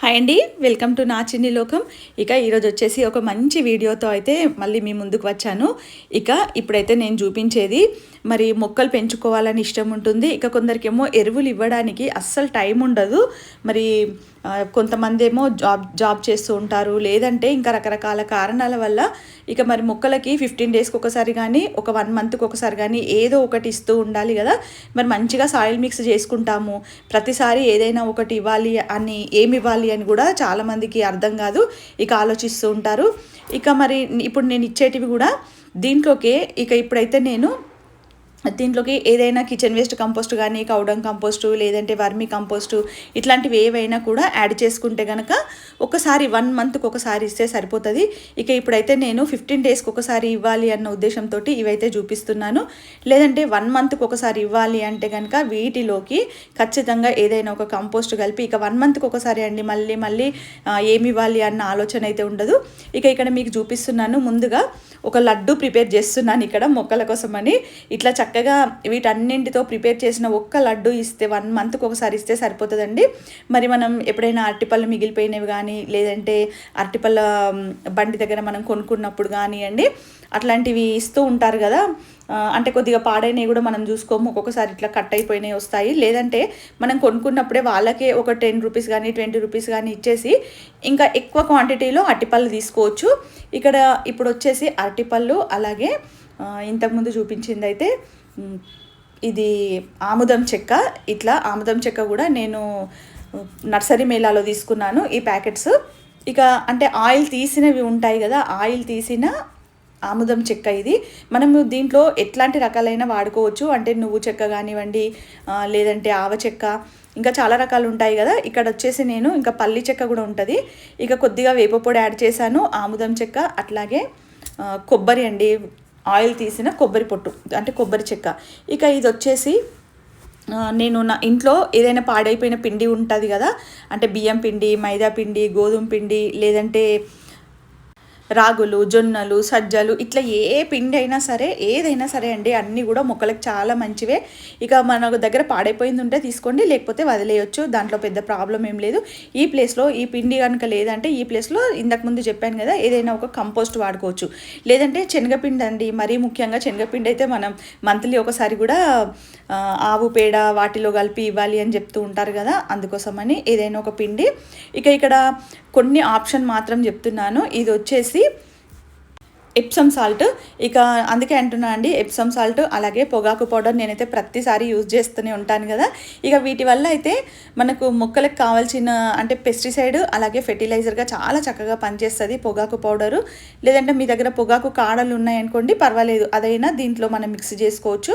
Hi అండి welcome to నా చిన్ని లోకం. ఇక ఈరోజు వచ్చేసి ఒక మంచి వీడియోతో అయితే మళ్ళీ మీ ముందుకు వచ్చాను. ఇక ఇప్పుడైతే నేను చూపించేది మరి మొక్కలు పెంచుకోవాలని ఇష్టం ఉంటుంది. ఇక కొందరికేమో ఎరువులు ఇవ్వడానికి అస్సలు టైం ఉండదు. మరి కొంతమంది ఏమో జాబ్ జాబ్ చేస్తూ ఉంటారు. లేదంటే ఇంకా రకరకాల కారణాల వల్ల ఇక మరి మొక్కలకి ఫిఫ్టీన్ డేస్కి ఒకసారి కానీ ఒక వన్ మంత్కి ఒకసారి కానీ ఏదో ఒకటి ఇస్తూ ఉండాలి కదా. మరి మంచిగా సాయిల్ మిక్స్ చేసుకుంటాము. ప్రతిసారి ఏదైనా ఒకటి ఇవ్వాలి అని ఏమి ఇవ్వాలి అని కూడా చాలామందికి అర్థం కాదు. ఇక ఆలోచిస్తూ ఉంటారు. ఇక మరి ఇప్పుడు నేను ఇచ్చేటివి కూడా దీంట్లోకే ఇక ఇప్పుడైతే నేను దీంట్లోకి ఏదైనా కిచెన్ వేస్ట్ కంపోస్ట్ కానీ కౌడం కంపోస్ట్ లేదంటే వర్మి కంపోస్ట్ ఇట్లాంటివి ఏవైనా కూడా యాడ్ చేసుకుంటే కనుక ఒకసారి వన్ మంత్కి ఒకసారి ఇస్తే సరిపోతుంది. ఇక ఇప్పుడైతే నేను ఫిఫ్టీన్ డేస్కి ఒకసారి ఇవ్వాలి అన్న ఉద్దేశంతో ఇవైతే చూపిస్తున్నాను. లేదంటే వన్ మంత్కి ఒకసారి ఇవ్వాలి అంటే కనుక వీటిలోకి ఖచ్చితంగా ఏదైనా ఒక కంపోస్ట్ కలిపి ఇక వన్ మంత్కి ఒకసారి అండి మళ్ళీ మళ్ళీ ఏమి ఇవ్వాలి అన్న ఆలోచన అయితే ఉండదు. ఇక ఇక్కడ మీకు చూపిస్తున్నాను. ముందుగా ఒక లడ్డు ప్రిపేర్ చేస్తున్నాను ఇక్కడ మొక్కల కోసమని. ఇట్లా చక్కగా వీటన్నింటితో ప్రిపేర్ చేసిన ఒక్క లడ్డు ఇస్తే వన్ మంత్కి ఒకసారి ఇస్తే సరిపోతుందండి. మరి మనం ఎప్పుడైనా అరటిపళ్ళు మిగిలిపోయినవి కానీ లేదంటే అరటిపళ్ళ బండి దగ్గర మనం కొనుక్కున్నప్పుడు కానివ్వండి అట్లాంటివి ఇస్తూ ఉంటారు కదా. అంటే కొద్దిగా పాడైనవి కూడా మనం చూసుకోము ఒక్కొక్కసారి ఇట్లా కట్ అయిపోయినవి వస్తాయి. లేదంటే మనం కొనుక్కున్నప్పుడే వాళ్ళకే ఒక టెన్ రూపీస్ కానీ ట్వంటీ రూపీస్ కానీ ఇచ్చేసి ఇంకా ఎక్కువ క్వాంటిటీలో అరటిపళ్ళు తీసుకోవచ్చు. ఇక్కడ ఇప్పుడు వచ్చేసి అరటిపళ్ళు అలాగే ఇంతకుముందు చూపించింది అయితే ఇది ఆముదం చెక్క. ఇట్లా ఆముదం చెక్క కూడా నేను నర్సరీ మేళాలో తీసుకున్నాను ఈ ప్యాకెట్స్. ఇక అంటే ఆయిల్ తీసినవి ఉంటాయి కదా ఆయిల్ తీసిన ఆముదం చెక్క ఇది. మనము దీంట్లో ఎట్లాంటి రకాలైన వాడుకోవచ్చు. అంటే నువ్వు చెక్క కానివ్వండి లేదంటే ఆవ చెక్క ఇంకా చాలా రకాలు ఉంటాయి కదా. ఇక్కడ వచ్చేసి నేను ఇంకా పల్లి చెక్క కూడా ఉంటుంది. ఇక కొద్దిగా వేప పొడి యాడ్ చేశాను ఆముదం చెక్క అట్లాగే కొబ్బరి అండి ఆయిల్ తీసిన కొబ్బరి పొట్టు అంటే కొబ్బరి చెక్క. ఇక ఇది వచ్చేసి నేను నా ఇంట్లో ఏదైనా పాడైపోయిన పిండి ఉంటుంది కదా అంటే బియ్యం పిండి మైదా పిండి గోధుమ పిండి లేదంటే రాగులు జొన్నలు సజ్జలు ఇట్లా ఏ పిండి అయినా సరే ఏదైనా సరే అండి అన్నీ కూడా మొక్కలకు చాలా మంచివే. ఇక మన దగ్గర పాడైపోయింది ఉంటే తీసుకోండి లేకపోతే వదిలేయొచ్చు దాంట్లో పెద్ద ప్రాబ్లం ఏం లేదు. ఈ ప్లేస్లో ఈ పిండి కనుక లేదంటే ఈ ప్లేస్లో ఇంతకు ముందు చెప్పాను కదా ఏదైనా ఒక కంపోస్ట్ వాడుకోవచ్చు. లేదంటే శనగపిండి అండి మరీ ముఖ్యంగా శనగపిండి అయితే మనం మంత్లీ ఒకసారి కూడా ఆవు పేడ వాటిలో కలిపి ఇవ్వాలి అని చెప్తూ ఉంటారు కదా అందుకోసమని ఏదైనా ఒక పిండి. ఇక ఇక్కడ కొన్ని ఆప్షన్ మాత్రం చెప్తున్నాను. ఇది వచ్చేసి ఎప్సమ్ సాల్ట్ ఇక అందుకే అంటున్నా అండి ఎప్సమ్ సాల్ట్ అలాగే పొగాకు పౌడర్ నేనైతే ప్రతిసారి యూజ్ చేస్తూనే ఉంటాను కదా. ఇక వీటి వల్ల అయితే మనకు మొక్కలకు కావాల్సిన అంటే పెస్టిసైడ్ అలాగే ఫెర్టిలైజర్గా చాలా చక్కగా పనిచేస్తుంది పొగాకు పౌడరు లేదంటే మీ దగ్గర పొగాకు కాడలు ఉన్నాయనుకోండి పర్వాలేదు. అదైనా దీంట్లో మనం మిక్స్ చేసుకోవచ్చు.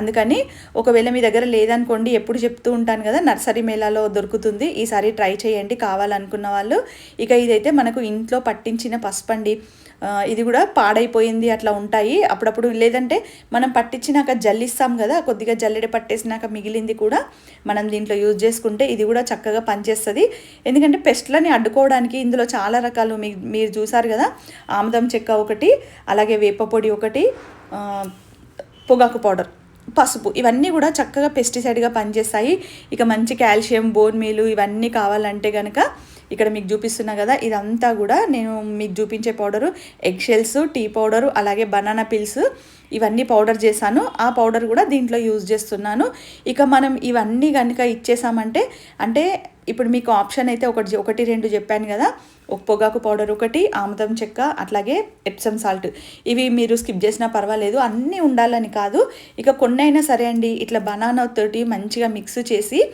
అందుకని ఒకవేళ మీ దగ్గర లేదనుకోండి ఎప్పుడు చెప్తూ ఉంటాను కదా నర్సరీ మేళాలో దొరుకుతుంది. ఈసారి ట్రై చేయండి కావాలనుకున్న వాళ్ళు. ఇక ఇదైతే మనకు ఇంట్లో పట్టించిన పసుపండి ఇది కూడా పాడైపోయింది అట్లా ఉంటాయి. అప్పుడప్పుడు లేదంటే మనం పట్టించినాక జల్లిస్తాం కదా కొద్దిగా జల్లెడ పట్టేసినాక మిగిలింది కూడా మనం దీంట్లో యూజ్ చేసుకుంటే ఇది కూడా చక్కగా పనిచేస్తుంది. ఎందుకంటే పెస్ట్లని అడ్డుకోవడానికి ఇందులో చాలా రకాలు మీ మీరు చూసారు కదా ఆముదం చెక్క ఒకటి అలాగే వేప పొడి ఒకటి పొగాకు పౌడర్. పసుపు ఇవన్నీ కూడా చక్కగా పెస్టిసైడ్గా పనిచేస్తాయి. ఇక మంచి కాల్షియం బోన్ మీలు ఇవన్నీ కావాలంటే కనుక ఇక్కడ మీకు చూపిస్తున్నా కదా ఇదంతా కూడా నేను మీకు చూపించే powder. Egg shells tea powder అలాగే బనానా పిల్స్ ఇవన్నీ పౌడర్ చేశాను. ఆ పౌడర్ కూడా దీంట్లో యూజ్ చేస్తున్నాను. ఇక మనం ఇవన్నీ కనుక ఇచ్చేసామంటే అంటే ఇప్పుడు మీకు ఆప్షన్ అయితే ఒకటి ఒకటి రెండు చెప్పాను కదా పొగాకు పౌడర్ ఒకటి ఆముదం చెక్క అట్లాగే ఎప్సమ్ సాల్ట్. ఇవి మీరు స్కిప్ చేసినా పర్వాలేదు అన్నీ ఉండాలని కాదు. ఇక కొన్నైనా సరే అండి ఇట్లా బనానా తోటి మంచిగా మిక్స్ చేసి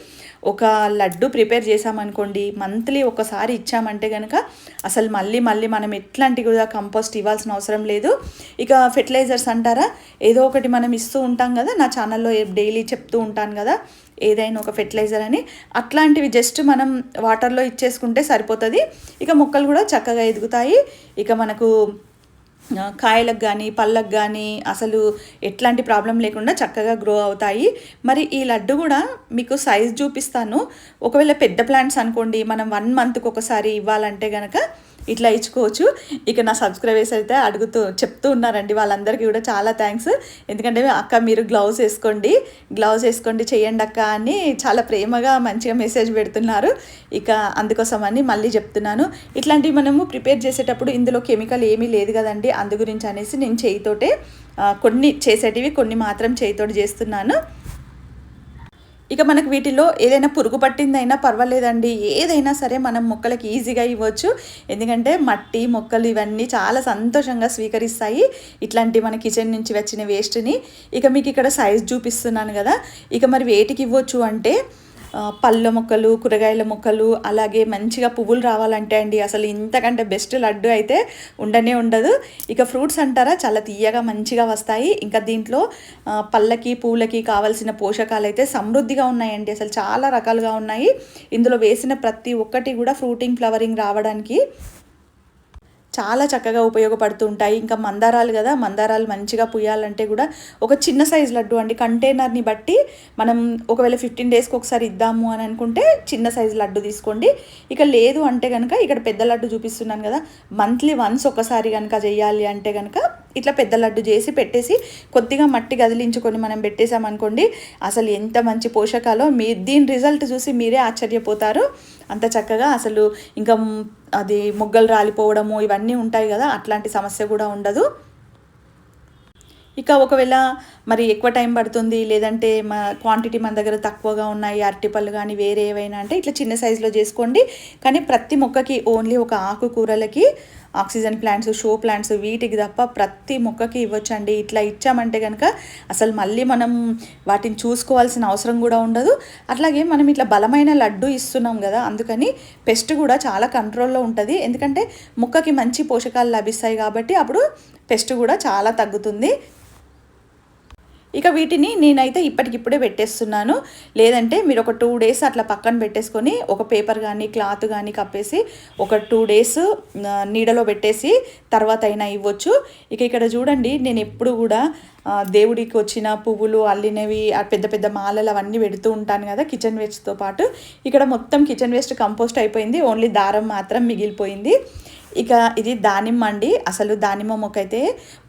ఒక లడ్డు ప్రిపేర్ చేసామనుకోండి మంత్లీ ఒకసారి ఇచ్చామంటే కనుక అసలు మళ్ళీ మళ్ళీ మనం ఎట్లాంటి కూడా కంపోస్ట్ ఇవ్వాల్సిన అవసరం లేదు. ఇక ఫెర్టిలైజర్స్ అంటారా? ఏదో ఒకటి మనం ఇస్తూ ఉంటాం కదా నా ఛానల్లో డైలీ చెప్తూ ఉంటాను కదా ఏదైనా ఒక ఫెర్టిలైజర్ అని. అట్లాంటివి జస్ట్ మనం వాటర్లో ఇచ్చేసుకుంటే సరిపోతుంది. ఇక మొక్కలు కూడా చక్కగా ఎదుగుతాయి. ఇక మనకు కాయలకు కానీ పళ్ళకు కానీ అసలు ఎట్లాంటి ప్రాబ్లం లేకుండా చక్కగా గ్రో అవుతాయి. మరి ఈ లడ్డు కూడా మీకు సైజ్ చూపిస్తాను. ఒకవేళ పెద్ద ప్లాంట్స్ అనుకోండి మనం వన్ మంత్కి ఒకసారి ఇవ్వాలంటే కనుక ఇట్లా ఇచ్చుకోవచ్చు. ఇక నా సబ్స్క్రైబర్స్ అయితే అడుగుతూ చెప్తూ ఉన్నారండి. వాళ్ళందరికీ కూడా చాలా థ్యాంక్స్ ఎందుకంటే అక్క మీరు గ్లౌజ్ వేసుకోండి. గ్లౌజ్ వేసుకోండి చేయండి అక్క అని చాలా ప్రేమగా మంచిగా మెసేజ్ పెడుతున్నారు. ఇక అందుకోసమని మళ్ళీ చెప్తున్నాను. ఇట్లాంటివి మనము ప్రిపేర్ చేసేటప్పుడు ఇందులో కెమికల్ ఏమీ లేదు కదండి. అందు గురించి అనేసి నేను చేయితోటే కొన్ని చేసేటివి కొన్ని మాత్రం చేయితోటి చేస్తున్నాను. ఇక మనకు వీటిలో ఏదైనా పురుగు పట్టిందైనా పర్వాలేదండి. ఏదైనా సరే మనం మొక్కలకి ఈజీగా ఇవ్వచ్చు. ఎందుకంటే మట్టి మొక్కలు ఇవన్నీ చాలా సంతోషంగా స్వీకరిస్తాయి. ఇట్లాంటి మన కిచెన్ నుంచి వచ్చిన వేస్ట్ని ఇక మీకు ఇక్కడ సైజ్ చూపిస్తున్నాను కదా. ఇక మరి వేటికి ఇవ్వచ్చు అంటే పళ్ళ మొక్కలు కూరగాయల మొక్కలు అలాగే మంచిగా పువ్వులు రావాలంటే అండి అసలు ఇంతకంటే బెస్ట్ లడ్డు అయితే ఉండనే ఉండదు. ఇక ఫ్రూట్స్ అంటారా చాలా తీయగా మంచిగా వస్తాయి. ఇంకా దీంట్లో పళ్ళకి పూలకి కావాల్సిన పోషకాలు అయితే సమృద్ధిగా ఉన్నాయండి. అసలు చాలా రకాలుగా ఉన్నాయి. ఇందులో వేసిన ప్రతి ఒక్కటి కూడా ఫ్రూటింగ్ ఫ్లవరింగ్ రావడానికి చాలా చక్కగా ఉపయోగపడుతూ ఉంటాయి ఇంకా మందారాలు కదా మందారాలు మంచిగా పుయ్యాలంటే కూడా ఒక చిన్న సైజ్ లడ్డు అండి. కంటైనర్ని బట్టి మనం ఒకవేళ ఫిఫ్టీన్ డేస్కి ఒకసారి ఇద్దాము అని అనుకుంటే చిన్న సైజ్ లడ్డు తీసుకోండి. ఇక లేదు అంటే కనుక ఇక్కడ పెద్ద లడ్డు చూపిస్తున్నాను కదా మంత్లీ వన్స్ ఒకసారి కనుక చేయాలి అంటే కనుక ఇట్లా పెద్ద లడ్డు చేసి పెట్టేసి కొద్దిగా మట్టి గదిలించుకొని మనం పెట్టేసామనుకోండి అసలు ఎంత మంచి పోషకాలో మీ దీని రిజల్ట్ చూసి మీరే ఆశ్చర్యపోతారు. అంత చక్కగా అసలు ఇంకా అది మొగ్గలు రాలిపోవడము ఇవన్నీ ఉంటాయి కదా అట్లాంటి సమస్య కూడా ఉండదు. ఇక ఒకవేళ మరి ఎక్కువ టైం పడుతుంది లేదంటే మా క్వాంటిటీ మన దగ్గర తక్కువగా ఉన్నాయి అరటిపళ్ళు కానీ వేరే ఏవైనా అంటే ఇట్లా చిన్న సైజులో చేసుకోండి. కానీ ప్రతి మొక్కకి ఓన్లీ ఒక ఆకుకూరలకి ఆక్సిజన్ ప్లాంట్స్ షో ప్లాంట్స్ వీటికి తప్ప ప్రతి మొక్కకి ఇవ్వచ్చండి. ఇట్లా ఇచ్చామంటే కనుక అసలు మళ్ళీ మనం వాటిని చూసుకోవాల్సిన అవసరం కూడా ఉండదు. అట్లాగే మనం ఇట్లా బలమైన లడ్డు ఇస్తున్నాం కదా అందుకని పెస్ట్ కూడా చాలా కంట్రోల్లో ఉంటుంది. ఎందుకంటే మొక్కకి మంచి పోషకాలు లభిస్తాయి కాబట్టి అప్పుడు పెస్ట్ కూడా చాలా తగ్గుతుంది. ఇక వీటిని నేనైతే ఇప్పటికిప్పుడే పెట్టేస్తున్నాను. లేదంటే మీరు ఒక టూ డేస్ అట్లా పక్కన పెట్టేసుకొని ఒక పేపర్ కానీ క్లాత్ కానీ కప్పేసి ఒక టూ డేస్ నీడలో పెట్టేసి తర్వాత అయినా ఇవ్వచ్చు. ఇక ఇక్కడ చూడండి నేను ఎప్పుడు కూడా దేవుడికి వచ్చిన పువ్వులు అల్లినవి పెద్ద పెద్ద మాలలు అవన్నీ పెడుతూ ఉంటాను కదా కిచెన్ వేస్ట్తో పాటు. ఇక్కడ మొత్తం కిచెన్ వేస్ట్ కంపోస్ట్ అయిపోయింది. ఓన్లీ దారం మాత్రం మిగిలిపోయింది. ఇక ఇది దానిమ్మ అండి. అసలు దానిమ్మ మొక్క అయితే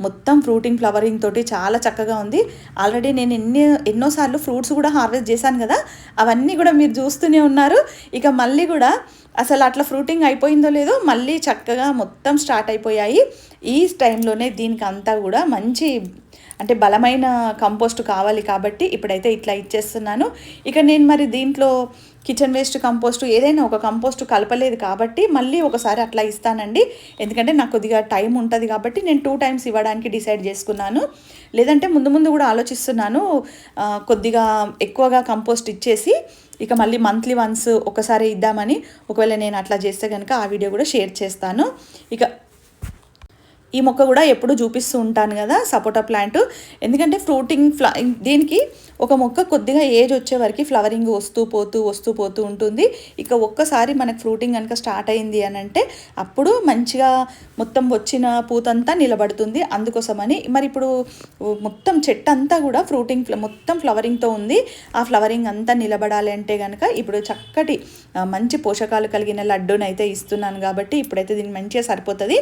మొత్తం ఫ్రూటింగ్ ఫ్లవరింగ్ తోటి చాలా చక్కగా ఉంది. ఆల్రెడీ నేను ఎన్ని ఎన్నోసార్లు ఫ్రూట్స్ కూడా హార్వెస్ట్ చేశాను కదా అవన్నీ కూడా మీరు చూస్తూనే ఉన్నారు. ఇక మళ్ళీ కూడా అసలు అట్లా ఫ్రూటింగ్ అయిపోయిందో లేదో మళ్ళీ చక్కగా మొత్తం స్టార్ట్ అయిపోయాయి. ఈ టైంలోనే దీనికి అంతా కూడా మంచి అంటే బలమైన కంపోస్ట్ కావాలి కాబట్టి ఇప్పుడైతే ఇట్లా ఇచ్చేస్తున్నాను. ఇక నేను మరి దీంట్లో కిచెన్ వేస్ట్ కంపోస్ట్ ఏదైనా ఒక కంపోస్ట్ కలపలేదు కాబట్టి మళ్ళీ ఒకసారి అట్లా ఇస్తానండి. ఎందుకంటే నాకు కొద్దిగా టైం ఉంటుంది కాబట్టి నేను టూ టైమ్స్ ఇవ్వడానికి డిసైడ్ చేసుకున్నాను. లేదంటే ముందు ముందు కూడా ఆలోచిస్తున్నాను కొద్దిగా ఎక్కువగా కంపోస్ట్ ఇచ్చేసి ఇక మళ్ళీ మంత్లీ వన్స్ ఒకసారి ఇద్దామని. ఒకవేళ నేను అట్లా చేస్తే కనుక ఆ వీడియో కూడా షేర్ చేస్తాను. ఇక ఈ మొక్క కూడా ఎప్పుడు చూపిస్తూ ఉంటాను కదా సపోటా ప్లాంట్. ఎందుకంటే ఫ్రూటింగ్ ఫ్ల దీనికి ఒక మొక్క కొద్దిగా ఏజ్ వచ్చే వరకు ఫ్లవరింగ్ వస్తూ పోతూ వస్తూ పోతూ ఉంటుంది. ఇక ఒక్కసారి మనకు ఫ్రూటింగ్ కనుక స్టార్ట్ అయింది అని అంటే అప్పుడు మంచిగా మొత్తం వచ్చిన పూతంతా నిలబడుతుంది అందుకోసమని. మరి ఇప్పుడు మొత్తం చెట్టు అంతా కూడా ఫ్రూటింగ్ మొత్తం ఫ్లవరింగ్తో ఉంది. ఆ ఫ్లవరింగ్ అంతా నిలబడాలి అంటే కనుక ఇప్పుడు చక్కటి మంచి పోషకాలు కలిగిన లడ్డూని అయితే ఇస్తున్నాను కాబట్టి ఇప్పుడైతే దీన్ని మంచిగా సరిపోతుంది.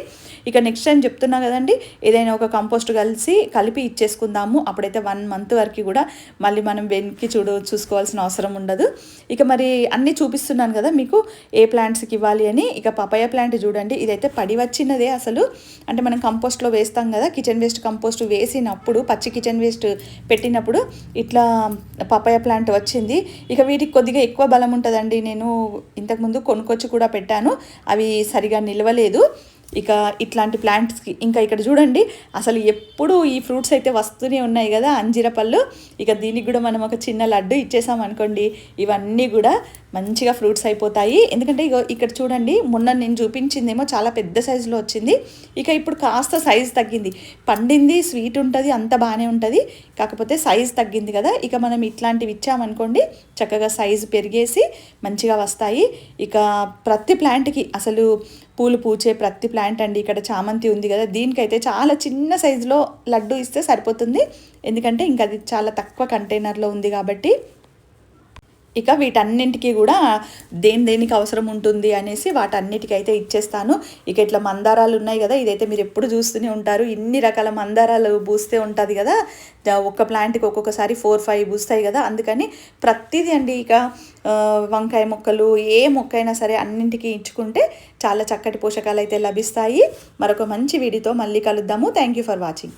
ఇక నెక్స్ట్ టైం చెప్తున్నా కదండి ఏదైనా ఒక కంపోస్ట్ కలిసి కలిపి ఇచ్చేసుకుందాము. అప్పుడైతే వన్ మంత్ వరకు కూడా మళ్ళీ మనం వెనక్కి చూడు చూసుకోవాల్సిన అవసరం ఉండదు. ఇక మరి అన్నీ చూపిస్తున్నాను కదా మీకు ఏ ప్లాంట్స్కి ఇవ్వాలి అని. ఇక పపాయ ప్లాంట్ చూడండి ఇదైతే పడి వచ్చినదే అసలు. అంటే మనం కంపోస్ట్లో వేస్తాం కదా కిచెన్ వేస్ట్ కంపోస్ట్ వేసినప్పుడు పచ్చి కిచెన్ వేస్ట్ పెట్టినప్పుడు ఇట్లా పపాయ ప్లాంట్ వచ్చింది. ఇక వీటికి కొద్దిగా ఎక్కువ బలం ఉంటుందండి. నేను ఇంతకుముందు కొనుక్కొచ్చి కూడా పెట్టాను. అవి సరిగా నిలవలేదు. ఇక ఇట్లాంటి ప్లాంట్స్కి ఇంకా ఇక్కడ చూడండి అసలు ఎప్పుడు ఈ ఫ్రూట్స్ అయితే వస్తూనే ఉన్నాయి కదా అంజీర పళ్ళు. ఇక దీనికి కూడా మనం ఒక చిన్న లడ్డు ఇచ్చేసాం అనుకోండి ఇవన్నీ కూడా మంచిగా ఫ్రూట్స్ అయిపోతాయి. ఎందుకంటే ఇగో ఇక్కడ చూడండి మొన్న నేను చూపించిందేమో చాలా పెద్ద సైజులో వచ్చింది. ఇక ఇప్పుడు కాస్త సైజ్ తగ్గింది. పండింది స్వీట్ ఉంటుంది అంత బాగానే ఉంటుంది. కాకపోతే సైజ్ తగ్గింది కదా ఇక మనం ఇట్లాంటివి ఇచ్చామనుకోండి చక్కగా సైజు పెరిగేసి మంచిగా వస్తాయి. ఇక ప్రతి ప్లాంట్కి అసలు పూలు పూచే ప్రతి ప్లాంట్ అండి. ఇక్కడ చామంతి ఉంది కదా దీనికైతే చాలా చిన్న సైజులో లడ్డు ఇస్తే సరిపోతుంది. ఎందుకంటే ఇంకా అది చాలా తక్కువ కంటైనర్లో ఉంది కాబట్టి ఇక వీటన్నింటికి కూడా దేని దేనికి అవసరం ఉంటుంది అనేసి వాటన్నిటికీ అయితే ఇచ్చేస్తాను. ఇక ఇట్లా మందారాలు ఉన్నాయి కదా ఇదైతే మీరు ఎప్పుడు చూస్తూనే ఉంటారు. ఇన్ని రకాల మందారాలు పూస్తే ఉంటుంది కదా ఒక్క ప్లాంట్కి ఒక్కొక్కసారి ఫోర్ ఫైవ్ పూస్తాయి కదా. అందుకని ప్రతిదీ అండి ఇక వంకాయ మొక్కలు ఏ మొక్క అయినా సరే అన్నింటికి ఇచ్చుకుంటే చాలా చక్కటి పోషకాలు అయితే లభిస్తాయి. మరొక మంచి వీడియోతో మళ్ళీ కలుద్దాము. Thank you for watching